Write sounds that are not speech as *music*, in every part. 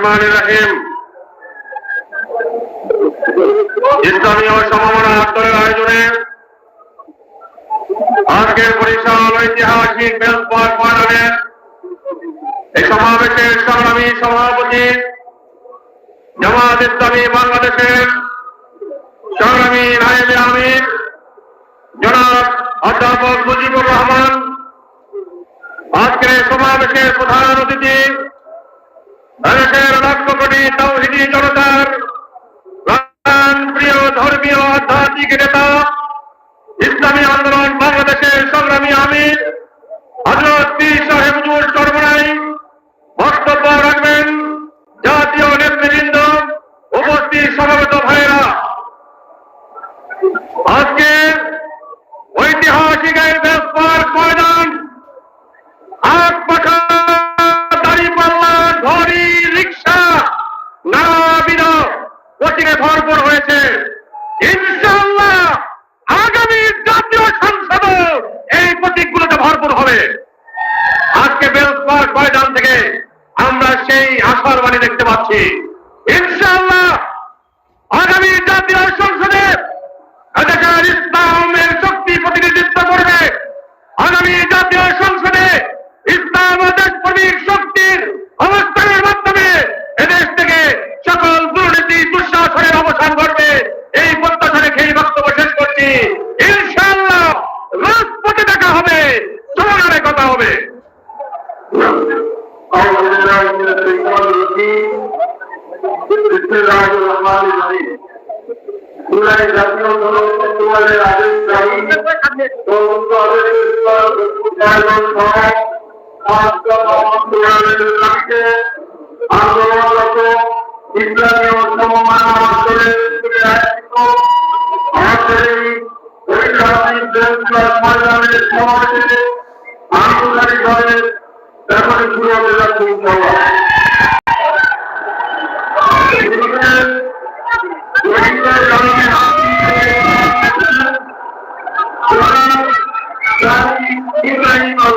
রহমান রহিম। ইসলামী সমমনা আত্মের আয়োজনে আজকের বরিশাল ঐতিহাসিক বেলপাট ময়দানের এই সমাবেশের সংগ্রামী সভাপতি জামাত ইসলামী বাংলাদেশের সংগ্রামী নায়েবে আমির, জনাব অধ্যাপক মুজিবুর রহমান, আজকের সমাবেশের প্রধান অতিথি ইসলামী তৌহিদি জনতার প্রিয় ধর্মীয় আধ্যাত্মিক নেতা, ইসলামী আন্দোলন বাংলাদেশের সংগ্রামী আমির হজরত পীর সাহেব কথা হবে। ইসলামী অর্থমান আমাদের আন্তর্জাতিক দলের ব্যাপারে শুরু হতে যাচ্ছে ইনশাল্লাহ ইব্রাহিম আল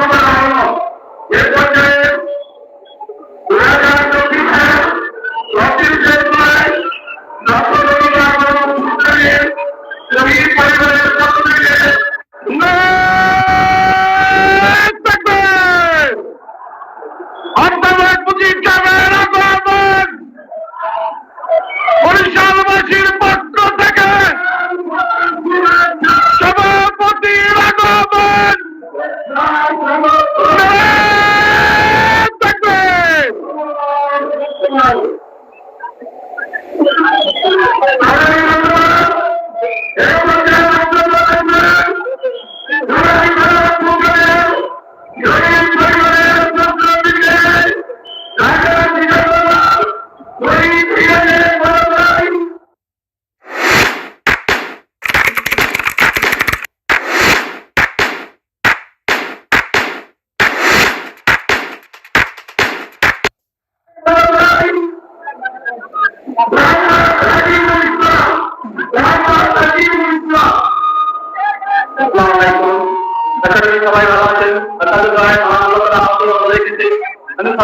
Come *laughs* on.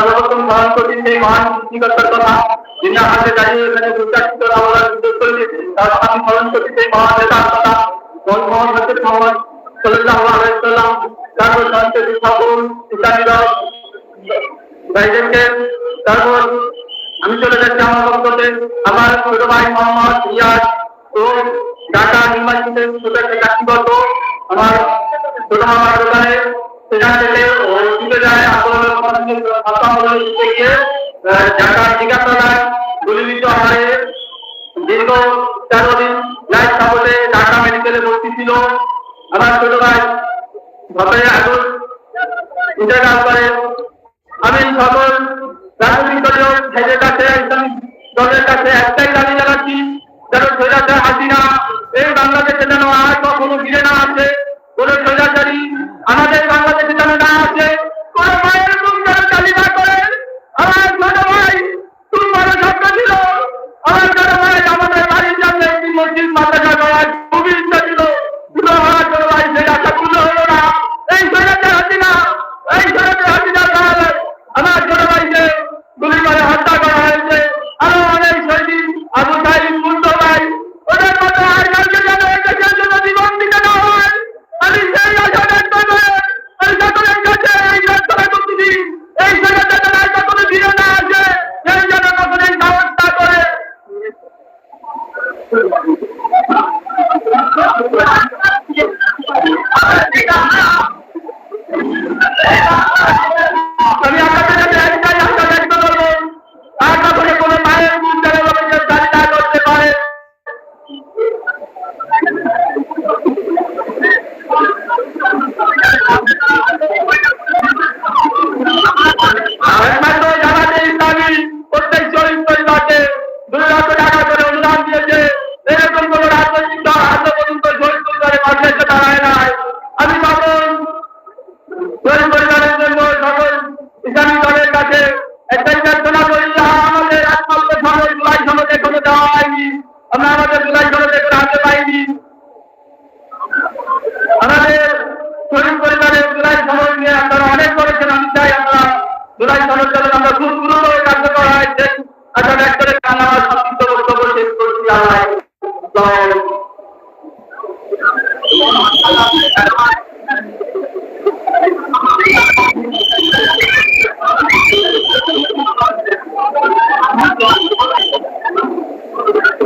সর্বপ্রথম স্মরণ করছি সেই মহান সৃষ্টিকর্তার কথা। যিনি আমাদের দাঁড়িয়ে এখানে দুর্গাশিত আমরা যুদ্ধ করেছি। তার আমি স্মরণ করছি সেই মহান নেতার কথা। মনমোহন হাসির মোহাম্মদ সাল্লাহ আলাইসাল্লাম তারপর সন্তে সকল ইসলামীরা ভাইদেরকে তারপর আমি চলে যাচ্ছি আমার বক্তব্যে আমার ছোট ভাই মোহাম্মদ রিয়াজ ও ঢাকা নির্মাণ ছোট একটা চাকরি আমার ছোট মামার দোকানে সেখান থেকে যায়, আন্দোলনের থেকে ঢাকার জিজ্ঞাসায় গুলিবিদ্ধ মেডিকেলে ভর্তি ছিল। আমার ছোট ভাবে আগুন ইন্টারকাল করে। আমি সকল রাজনৈতিক দলীয় ভাইদের দলের কাছে একটাই দাবি জানাচ্ছি, যেন সেটা হাসিনা এই বাংলাদেশে যেন আর কখনো ফিরে না আছে আমি আমার সংক্ষিপ্ত বক্তব্য শেষ করছি আমার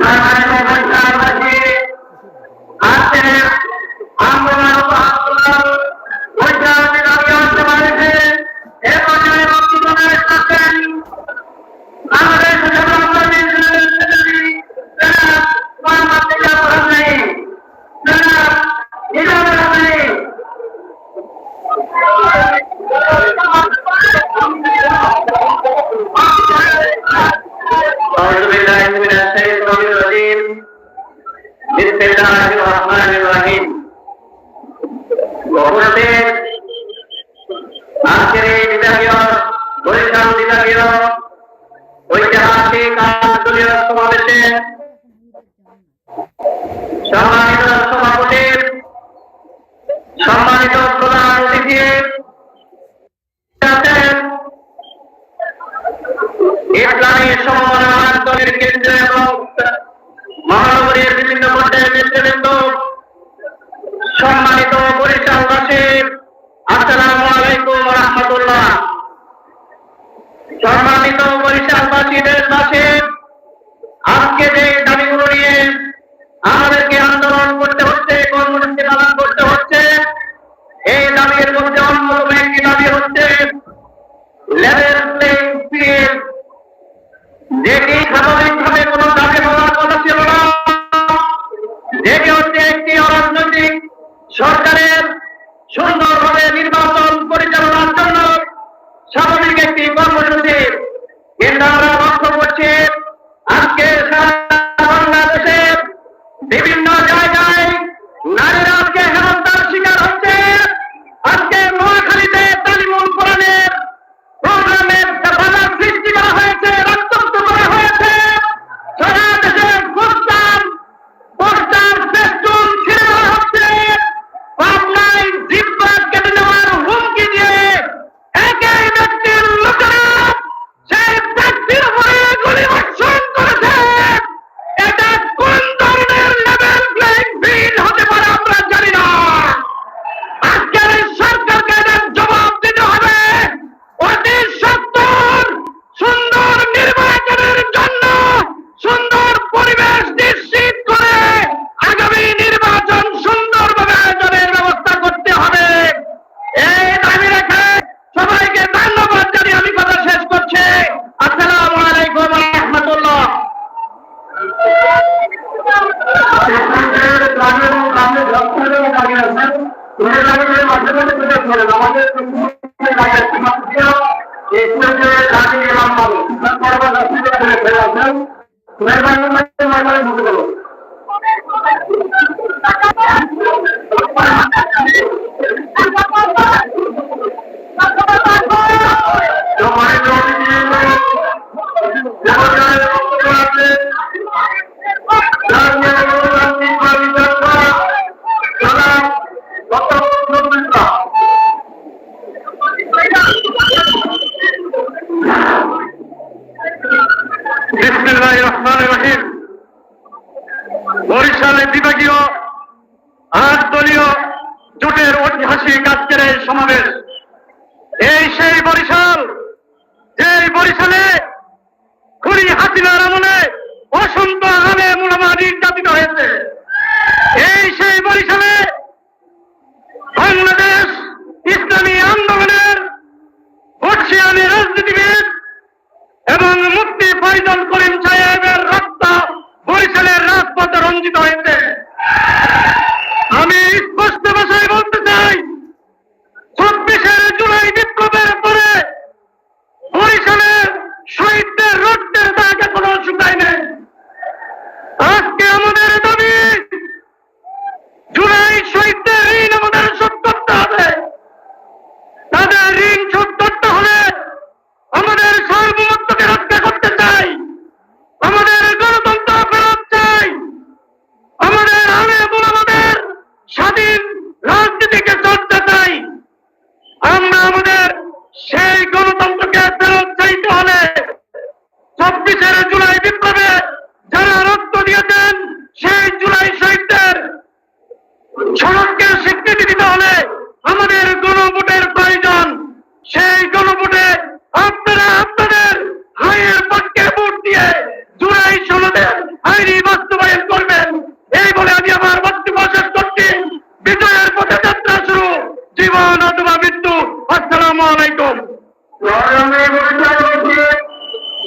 Thank you. আজকের এই বিভাগীয় বরিশাল বিভাগীয় ঐতিহাসিক আঞ্চলীয় সমাবেশে সমাজ সরকারের সুন্দরভাবে নির্বাচন বিভাগীয় আট দলীয় জোটের ঐতিহাসিক আজকের এই সমাবেশ। এই সেই বরিশাল, যেই বরিশালে খুরি হাসিনার আমলে অসংখ্য আমে মুলামা নির্যাতিত হয়েছে। এই সেই বরিশালে বাংলাদেশ ইসলামী আন্দোলনের বর্ষিয়ানি রাজনীতিবিদ এবং মুক্তি ফয়জল করিম সাহেবের রক্ত বরিশালের রাজপথে রঞ্জিত হয়েছে।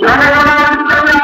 জনগণের আন্দোলন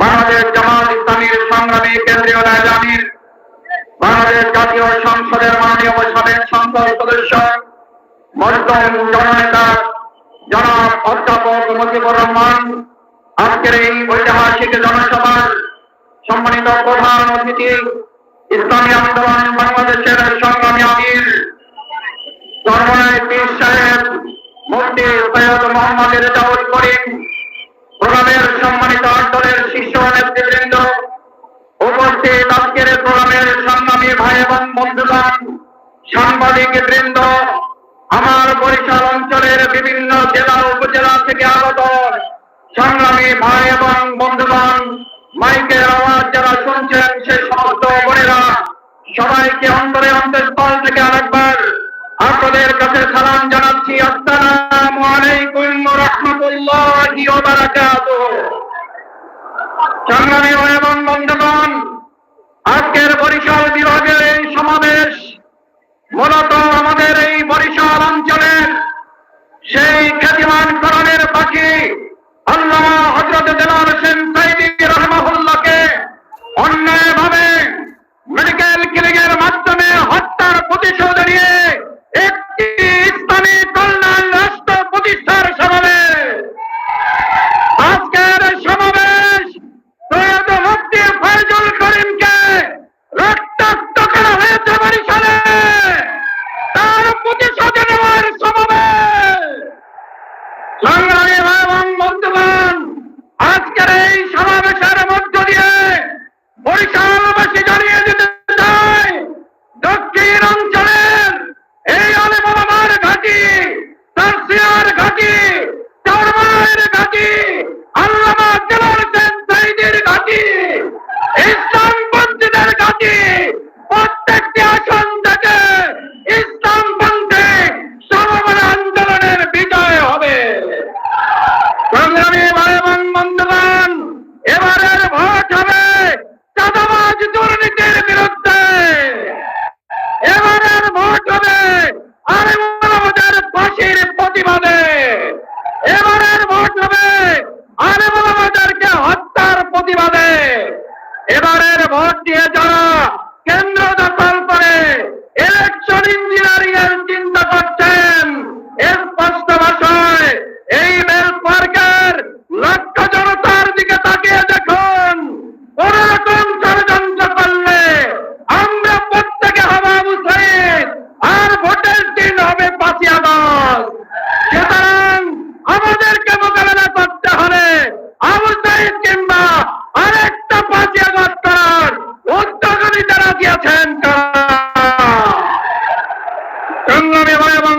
বাংলাদেশ জামাত ইসলামীর সংগ্রামী কেন্দ্রীয় রাজামীর বাংলাদেশ জাতীয় সংসদের মাননীয় সাবেক সংসদ সদস্য, মজদুম জননেতা জনাব অধ্যাপক মুজিবুর রহমান, আজকের এই ঐতিহাসিক জনসভার সম্মানিত প্রধান অতিথি, ইসলামী আন্দোলন বাংলাদেশের সংগ্রামী আমির পীর সাহেব, মুফতি সৈয়দ মোহাম্মদ রেজাউল করিম প্রোগ্রামের শীর্ষ নেতৃবৃন্দ উপস্থিত আজকের প্রোগ্রামের সংগ্রামী ভাই এবং বন্ধুগণ, সাংবাদিক বৃন্দ, আমার বরিশাল অঞ্চলের বিভিন্ন জেলা উপজেলা থেকে আগত সংগ্রামী ভাই এবং বন্ধুগণ, মাইকের আওয়াজ যারা শুনছেন, সে সমস্ত বোনেরা সবাইকে অন্তরে অন্তঃস্থল থেকে আরেকবার আপনাদের কাছে সালাম জানাচ্ছি। আসসালামু আলাইকুম রাহমাতুল্লাহি বারাকাতুহু। সংগ্রামী আজকের বরিশাল বিভাগের এই সমাবেশ মূলত আমাদের এই বরিশাল অঞ্চলের সেই খ্যাতিমান করণের পাখি আল্লাহ হজরত দেলার সেন সাইদি রহমাহুল্লাহকে অন্যায়ভাবে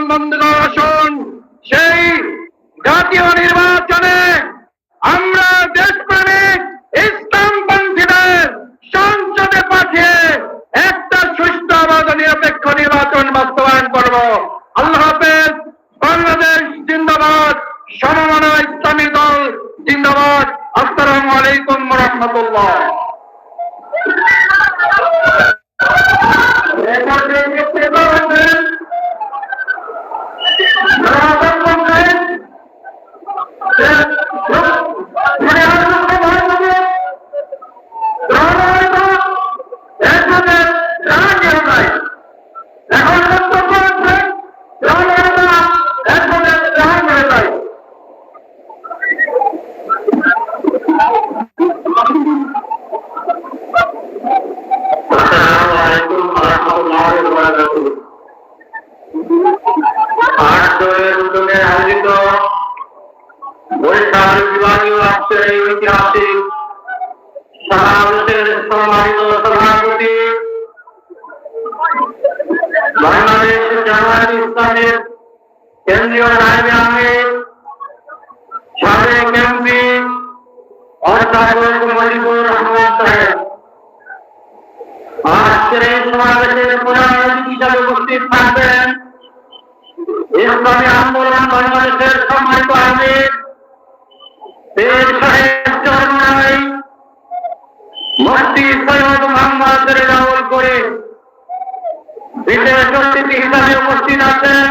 ভাই আয়োজিত বরিশাল বিভাগীয় রাষ্ট্রের ঐতিহাসিক সমাবেশের সম্মানিত সভাপতি, বাংলাদেশ জামায়াত ইসলামের কেন্দ্রীয় নায়েবে আমির সাবেক এমপি অধ্যাপক মজিবুর রহমান সাহেব। আজকের এই সমাবেশের প্রধান অতিথি হিসাবে উপস্থিত থাকবেন ইসলামী আন্দোলন বাংলাদেশের সম্মানিত আমির পীর সাহেব চরমাই মুফতি সৈয়দ মোহাম্মদ রেজাউল করিম, বিশেষ অতিথি হিসাবে উপস্থিত আছেন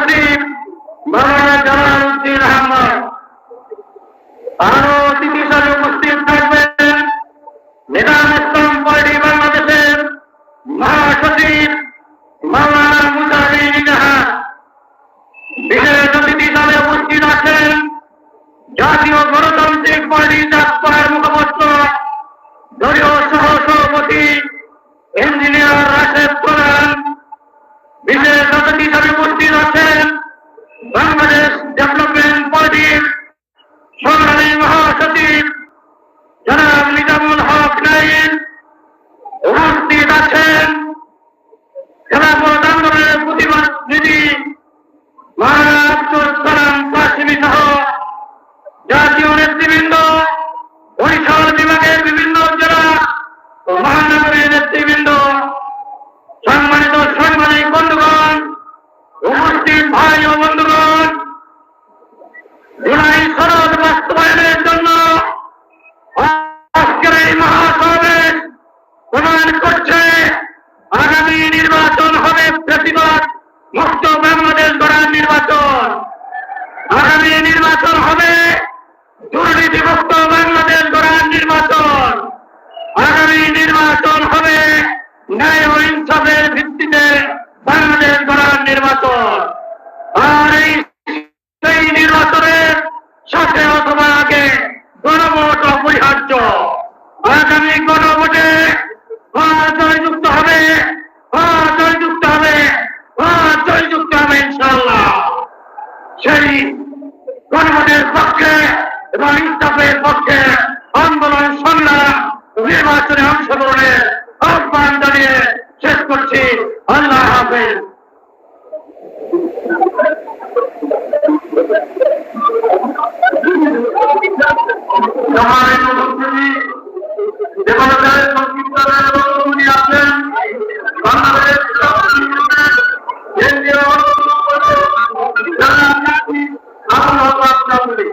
মহাসচিব তিনি আগামী গণভোটে জয়যুক্ত হবে জয়যুক্ত হবে জয়যুক্ত হবে ইনশাল্লাহ সেই গণভোটের পক্ষে এবং ইনসাফের পক্ষে আন্দোলন সংগ্রাম, নির্বাচনে অংশগ্রহণের আহ্বান জানিয়ে শেষ করছি। আল্লাহ হাফেজ। সম্মানিত উপস্থিতি নিয়ে আসেন বাংলাদেশ কেন্দ্রীয় জনাব নাসির